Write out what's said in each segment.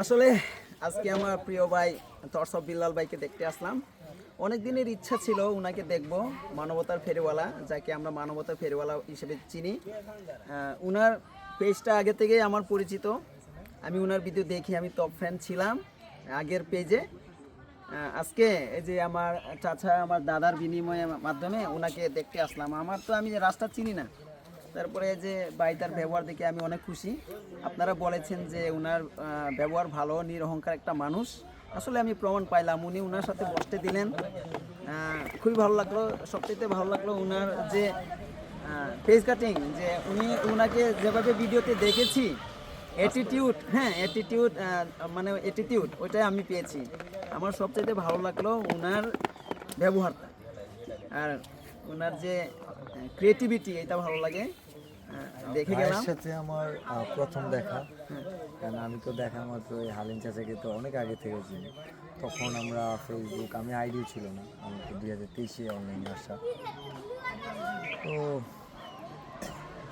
আসলে আজকে আমার প্রিয় ভাই তরসব বিল্লাল ভাইকে দেখতে আসলাম। অনেক দিনের ইচ্ছা ছিল উনাকে দেখব, মানবতার ফেরিওয়ালা, যাকে আমরা মানবতার ফেরিওয়ালা হিসেবে চিনি। উনার পেজটা আগে থেকেই আমার পরিচিত। আমি উনার ভিডিও দেখি আমি টপ ফ্যান ছিলাম আগের পেজে। আজকে এই যে আমার চাচা, আমার দাদার বিনিময়ের মাধ্যমে ওনাকে দেখতে আসলাম। আমার তো আমি রাস্তা চিনি না। তারপরে যে বাইটার ব্যবহার দেখে আমি অনেক খুশি। আপনারা বলেছেন যে ওনার ব্যবহার ভালো, নিরহংকার একটা মানুষ। আসলে আমি প্রমাণ পাইলাম, উনি ওনার সাথে বসতে দিলেন। খুবই ভালো লাগল সবচেয়ে ভালো লাগল ওনার যে ফেস কাটিং যে উনি ওনাকে যেভাবে ভিডিওতে দেখেছি অ্যাটিটিউড হ্যাঁ অ্যাটিটিউড মানে অ্যাটিটিউড ওইটাই আমি পেয়েছি। আমার সবচেয়ে ভালো লাগল ওনার ব্যবহারটা। আর ওনার যে ক্রিয়েটিভিটি এটা ভালো লাগে। দেখে গেলাম। সাথে আমার প্রথম দেখা। কারণ আমি তো দেখা মাত্র ওই হালিম চাচাকে তো অনেক আগে থেকে চিনি। তখন আমরা ফেসবুক আমি আইডিও ছিল না। আমার তো দুই হাজার তেইশে অনলাইনে আসা। তো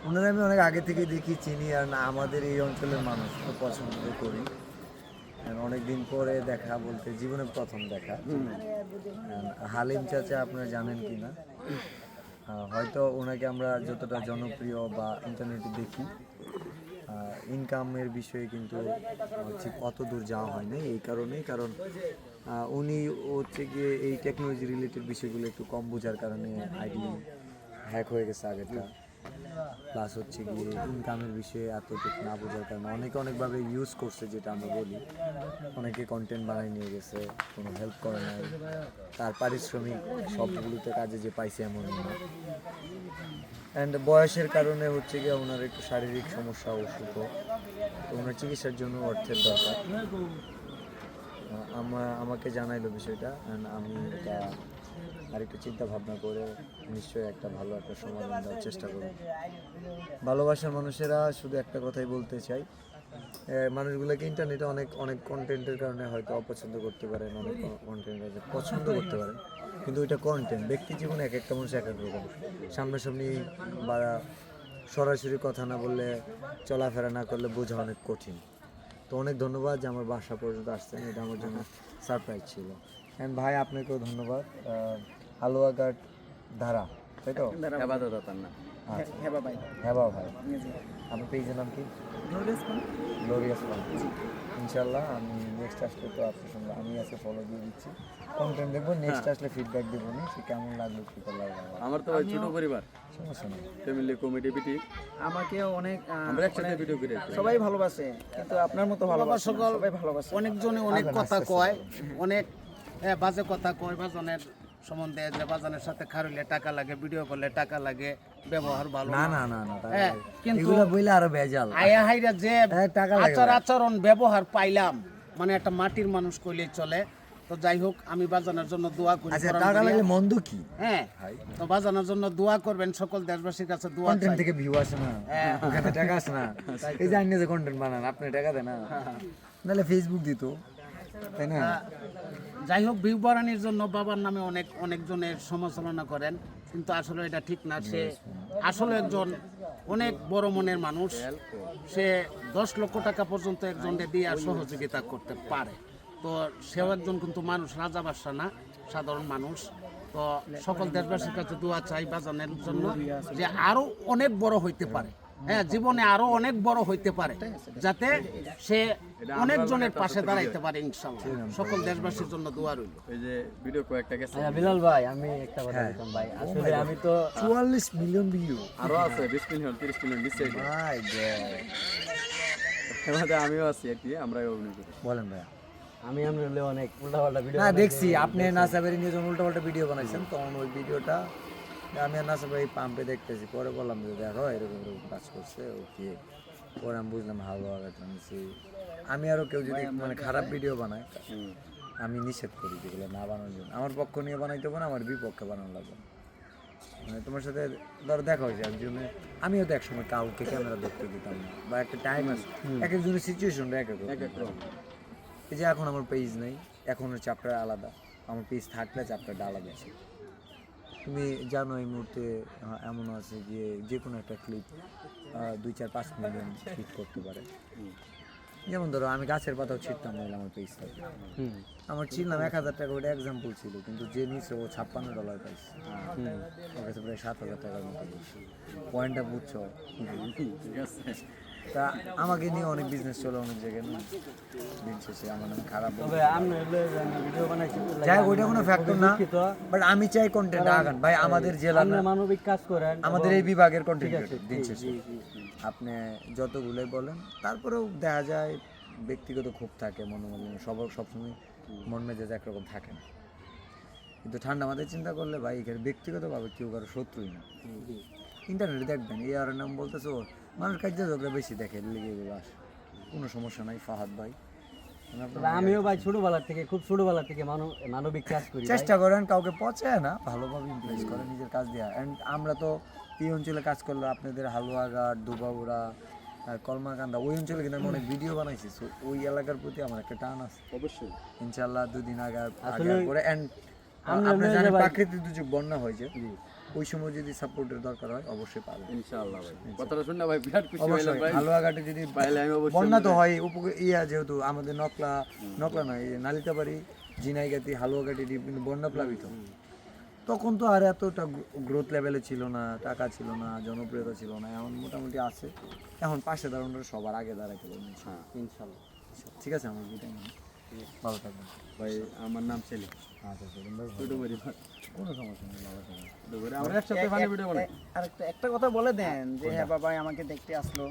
ওনারা আমি অনেক আগে থেকে দেখি চিনি আর না আমাদের এই অঞ্চলের মানুষ তো পছন্দ করি। অনেক দিন পরে দেখা বলতে জীবনে প্রথম দেখা। হালিম চাচা আপনারা জানেন কি না হয়তো ওনাকে আমরা যতটা জনপ্রিয় বা ইন্টারনেটে দেখি ইনকামের বিষয়ে কিন্তু হচ্ছে ঠিক অত দূর যাওয়া হয় না এই কারণেই, কারণ উনি হচ্ছে গিয়ে এই টেকনোলজি রিলেটেড বিষয়গুলো একটু কম বোঝার কারণে আইডি হ্যাক হয়ে গেছে আগেরটা। প্লাস হচ্ছে গিয়ে ইনকামের বিষয়ে এতটুকু না বোঝার কারণে অনেকে অনেকভাবে ইউজ করছে যেটা আমরা বলি। অনেকে কন্টেন্ট বানাই নিয়ে গেছে, কোনো হেল্প করে নাই। তার পারিশ্রমিক সবগুলোতে কাজে যে পাইছে এমন না। অ্যান্ড বয়সের কারণে হচ্ছে গিয়ে ওনার একটু শারীরিক সমস্যা, অসুখ। তো ওনার চিকিৎসার জন্য অর্থের দরকার। আমাকে জানাইলো বিষয়টা অ্যান্ড আমি এটা আরেকটু চিন্তা ভাবনা করে নিশ্চয়ই একটা ভালো একটা সমাধান দেওয়ার চেষ্টা করব। ভালোবাসার মানুষেরা শুধু একটা কথাই বলতে চাই মানুষগুলোকে ইন্টারনেটে অনেক অনেক কন্টেন্টের কারণে হয়তো অপছন্দ করতে পারেন অনেক কন্টেন্ট পছন্দ করতে পারেন কিন্তু ওইটা কন্টেন্ট ব্যক্তি জীবনে এক একটা মানুষ এক এক রকম। সামনাসামনি বা সরাসরি কথা না বললে, চলাফেরা না করলে বোঝা অনেক কঠিন। তো অনেক ধন্যবাদ যে আমার বাসা পর্যন্ত আসছেন, এটা আমার জন্য সারপ্রাইজ ছিল। অ্যান্ড ভাই আপনাকেও ধন্যবাদ। হালুয়া ঘাট ধারা তাই তো? তার নাম। আচ্ছা। হ্যাঁ বাবাই হ্যাঁ ভাই। আপনার পেজের নাম কি? গ্লোরিয়াস ওয়ান ইনশাল্লাহ আমি নেক্সট আসলে তো আপনার সঙ্গে আমি আজকে ফলো দিয়ে দিচ্ছি। কন্টেন্ট দেখব নেক্সট আসলে ফিডব্যাক দেবো নি সে কেমন লাগল কী করল আমার তো ছোট পরিবার। সমস্যা নেই। ফ্যামিলি কমিটি পিটি আমাকে অনেক আমরা একসাথে ভিডিও করে। সবাই ভালোবাসে কিন্তু আপনার মতো ভালোবাসে সবাই ভালোবাসে। অনেকজনে অনেক কথা কয় অনেক হ্যাঁ, বাজে কথা কয় বাজনের সম্বন্ধে যে বাজানের সাথে খারুলে টাকা লাগে ভিডিও করলে টাকা লাগে ব্যবহার ভালো না না। না না হ্যাঁ, কিন্তু- এগুলো বইলে আরও ভেজাল। আয়া হাইরা যে হ্যাঁ, টাকা লাগে আচার আচরণ ব্যবহার পাইলাম মানে একটা মাটির মানুষ কইলে চলে। তো যাই হোক আমি বাজানোর জন্য দোয়া করি আচ্ছা টাকা। লাগলে মন্দ কি? হ্যাঁ তো বাজানোর জন্য দোয়া করবেন সকল দেশবাসীর কাছে দোয়া কন্টেন্ট থেকে ভিউ আসে না। হ্যাঁ। ওখানে টাকা আসে না। এই আপনি যে কন্টেন্ট বানান আপনি টাকা দেন না নাহলে ফেসবুক দিত। তাই না? যাই হোক ভিউ জন্য বাবার নামে অনেক, অনেকজনের সমালোচনা করেন, কিন্তু আসলে এটা ঠিক না। সে আসলে একজন অনেক বড় মনের মানুষ। সে দশ লক্ষ টাকা পর্যন্ত একজনকে দিয়ে সহযোগিতা করতে পারে। তো সেও একজন কিন্তু মানুষ, রাজা বাদশা না, সাধারণ মানুষ। তো সকল দেশবাসীর কাছে দোয়া চাই বাজানের জন্য যে আরও অনেক বড় হইতে পারে। হ্যাঁ জীবনে আরও অনেক বড় হইতে পারে যাতে সে অনেক জনের পাশে দাঁড়াইতে পারে ইনশাল্লাহ সকল দেশবাসীর জন্য দোয়া রইল। এই যে ভিডিও কয়েকটা গেছে। বিলাল ভাই আমি একটা কথা বলতাম ভাই। আসলে আমি তো চুয়াল্লিশ মিলিয়ন ভিউ আরও আছে বিশ মিলিয়ন তিরিশ মিলিয়ন দিচ্ছে মাই এর আমিও আছি আর কি আমরাই অভিনয় করি। বলেন ভাইয়া। আমি অনেক উল্টাপাল্টা ভিডিও না দেখছি আপনি নাসাবেরি নিয়ে যখন উল্টো পাল্টা ভিডিও বানাইছেন তখন ওই ভিডিওটা আমি আর নাসাবেরি পাম্পে দেখতেছি পরে বললাম যে দেখো এরকম এরকম কাজ করছে ও ওকে পরে আমি বুঝলাম আগাটা নিছি। আমি আরও কেউ যদি মানে খারাপ ভিডিও বানায় আমি নিষেধ করি যেগুলো না বানানোর জন্য। আমার পক্ষ নিয়ে বানাইতে হবে না আমার বিপক্ষে বানানো লাগবে মানে তোমার সাথে ধরো দেখা হয়েছে একজনে আমিও তো একসময় কাউকে ক্যামেরা ধরতে দিতাম না বা একটা টাইম আছে। এক একজনের সিচুয়েশনটা এক এক এই যে এখন আমার পেজ নেই এখন চ্যাপ্টার আলাদা। আমার পেজ থাকলে চ্যাপ্টারটা আলাদা আছে। তুমি জানো এই মুহূর্তে এমন আছে যে যে কোনো একটা ক্লিপ দুই চার পাঁচ মিলিয়ন হিট করতে পারে। যেমন ধরো আমি গাছের পাতাও ছিটতাম না আমার পেজ থাকে আমার ছিলাম এক হাজার টাকা ওটা এক্সাম্পল ছিল কিন্তু যে নিচে ও ছাপ্পান্ন ডলার পাইছে ওর কাছে প্রায় সাত হাজার টাকার মতো। পয়েন্টটা বুঝছ? ঠিক আছে। তা আমাকে নিয়ে অনেক বিজনেস চলে অনেক জায়গায় না? দিন শেষে আমার নাম খারাপ যাই ওইটা কোনো ফ্যাক্টর না। বাট আমি চাই কন্টেন্ট আগান। ভাই আমাদের জেলা মানবিক কাজ করেন আমাদের এই বিভাগের কন্টেন্ট দিন শেষে। আপনি যতগুলোই বলেন তারপরেও দেখা যায় ব্যক্তিগত ক্ষোভ থাকে মনে মনে সবার সবসময় মন মেজাজ একরকম থাকে না। কিন্তু ঠান্ডা মাথায় চিন্তা করলে ভাই এখানে ব্যক্তিগতভাবে কেউ কারও শত্রুই না। ইন্টারনেটে দেখবেন এ আর নাম বলতেছে মানুষ কাজে ঝগড়া বেশি দেখে লেগে এগুলো আসে। কোনো সমস্যা নাই ফাহাদ ভাই। তবে আমিও ভাই ছোটবেলা থেকে খুব ছোটবেলা থেকে মানবিক কাজ করি চেষ্টা করেন কাউকে পচায় না ভালোভাবে ইমপ্রেস করেন নিজের কাজ দেওয়া অ্যান্ড আমরা তো এই অঞ্চলে কাজ করলে আপনাদের হালুয়াঘাট আহ, কলমাকান্দা ওই অঞ্চলে কিন্তু আমি অনেক ভিডিও বানাইছি ওই এলাকার প্রতি আমার একটা টান আছে। অবশ্যই। ইনশাল্লাহ দুদিন আগে আগে পরে অ্যান্ড আমরা আপনি জানেন প্রাকৃতিক দুর্যোগ বন্যা হয়েছে। ওই সময় যদি সাপোর্টের দরকার হয় অবশ্যই পাবেন। ইনশাআল্লাহ ভাই। কথাটা শুনে ভাই বিরাট খুশি হইলাম ভাই। হালুয়াঘাটে যদি পাইলে আমি অবশ্যই বন্যা তো হয় উপকূল ইয়া যেহেতু আমাদের নকলা নকলা নয় এই নালিতাবাড়ি জিনাইগাতি হালুয়াঘাটি বিভিন্ন বন্যা প্লাবিত তখন তো আর এতটা গ্রোথ লেভেলে ছিল না টাকা ছিল না জনপ্রিয়তা ছিল না এখন মোটামুটি আছে। এখন পাশে দাঁড়ানোর সবার আগে দাঁড়াইতে পারবেন। হ্যাঁ ইনশাল্লাহ ঠিক আছে আমার। ভালো থাকবেন। ভাই আমার নাম সেলিম। আচ্ছা সেলিম ভাই ছোটো পরিবার কোনো সমস্যা নেই ভালো থাকবেন। আমরা একসাথে ভিডিও বানাই। আর একটা- একটা কথা বলে দেন যে হ্যাঁ বাবা আমাকে দেখতে আসলো।